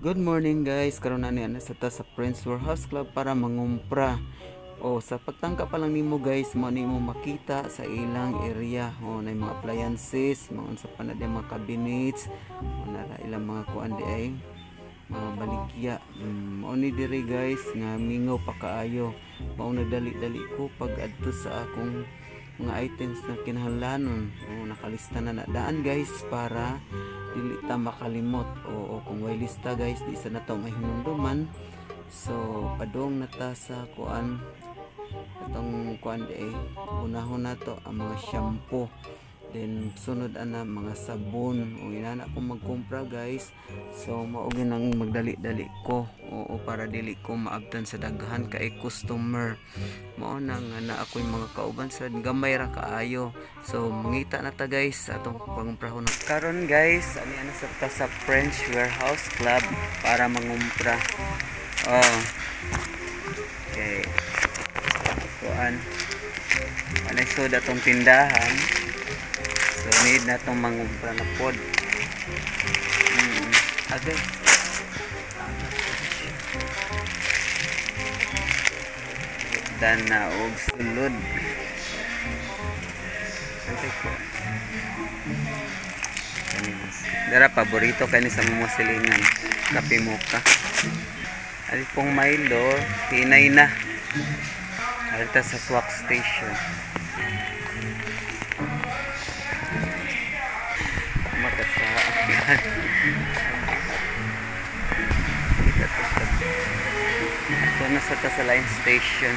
Good morning guys, karon na niya sa ta sa Prince Warehouse Club para mangumpra. O sa pagtangka pa lang nimo guys, mo nimo makita sa ilang area. O na mga appliances, mga unsa pa mga cabinets, o na ilang mga kuan di ay mga baligya. Mm, o ni diri guys nga mingaw pa kaayo. Mao nagdali-dali ko pag adto sa akong mga items na kinahanglanon. O nakalista na na daan guys para dili ta makalimot. O, o kung way lista guys di sa nato mahinumduman so padong na ta sa kuan atong kuan eh unahon na to ang mga shampoo then sunod ana mga sabon. O inana ko magkumpra guys. So maugin nang magdali-dali ko. O, o para dili ko maabtan sa daghan kay customer. Mao na nga na ako'y mga kauban sa gamay ra kaayo. So mangita na ta guys sa atong pangumprahon karon guys. Ani ana sa ta sa French Warehouse Club para mangumpra. Oh. Okay. Kuan anay soda tong tindahan. so need na tong mangumpra na pod mm agay dan na og sulod. Dara paborito kani sa mga silingan. Kape mocha. Ali pong Milo, hinay na. Alta sa swak station. Ito na sa Tasaline Station.